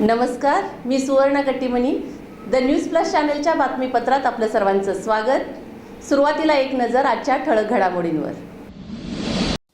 नमस्कार मी सुवर्ण Kattimani. The news plus चॅनलच्या बातमीपत्रात आपलं सर्वांचं स्वागत. सुरुवातीला एक नजर आजच्या ठळक घडामोडींवर.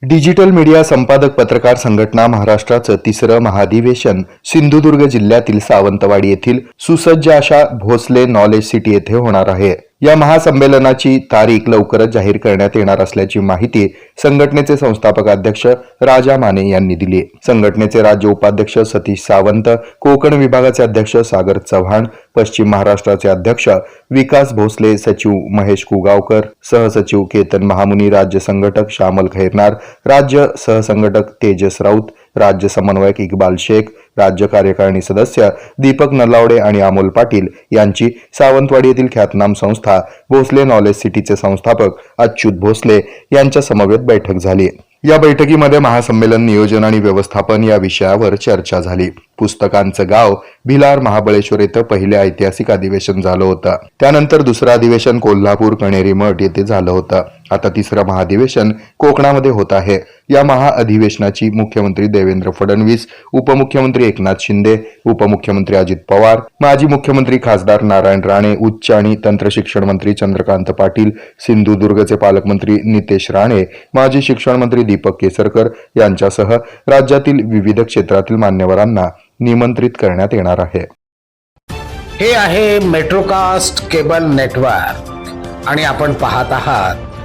डिजिटल मीडिया संपादक पत्रकार संघटना महाराष्ट्राचं तिसरं महाधिवेशन सिंधुदुर्ग जिल्ह्यातील सावंतवाडी येथील सुसज्ज अशा भोसले नॉलेज सिटी येथे होणार आहे. या महासंमेलनाची तारीख लवकरच जाहीर करण्यात येणार असल्याची माहिती संघटनेचे संस्थापक अध्यक्ष राजा माने यांनी दिली संघटनेचे राज्य उपाध्यक्ष सतीश सावंत कोकण विभागाचे अध्यक्ष सागर चव्हाण पश्चिम महाराष्ट्राचे अध्यक्ष विकास भोसले सचिव महेश कुगावकर सहसचिव केतन महामुनी राज्य संघटक श्यामल खैरनार राज्य सहसंघटक तेजस राऊत राज्य समन्वयक इक्बाल शेख राज्य कार्यकारिणी सदस्य दीपक नलावडे आणि अमोल पाटील यांची सावंतवाडी येथील ख्यातनाम संस्था भोसले नॉलेज सिटीचे संस्थापक अच्युत भोसले यांच्या समवेत बैठक झाली. या बैठकीमध्ये महासंमेलन नियोजन आणि व्यवस्थापन या विषयावर चर्चा झाली. पुस्तकांचं गाव भिलार महाबळेश्वर येथे पहिले ऐतिहासिक अधिवेशन झालं होतं. त्यानंतर दुसरं अधिवेशन कोल्हापूर कणेरी मठ येथे झालं होतं. आता तिसरं महाधिवेशन कोकणामध्ये होत आहे. या महाअधिवेशनाची मुख्यमंत्री देवेंद्र फडणवीस उपमुख्यमंत्री एकनाथ शिंदे उपमुख्यमंत्री अजित पवार माजी मुख्यमंत्री खासदार नारायण राणे उच्च आणि तंत्रशिक्षण मंत्री चंद्रकांत पाटील सिंधुदुर्गचे पालकमंत्री नितेश राणे माजी शिक्षण मंत्री दीपक केसरकर यांच्यासह राज्यातील विविध क्षेत्रातील मान्यवरांना निमंत्रित करण्यात येणार आहे. हे आहे मेट्रोकास्ट केबल नेटवर्क आणि आपण पाहत आहात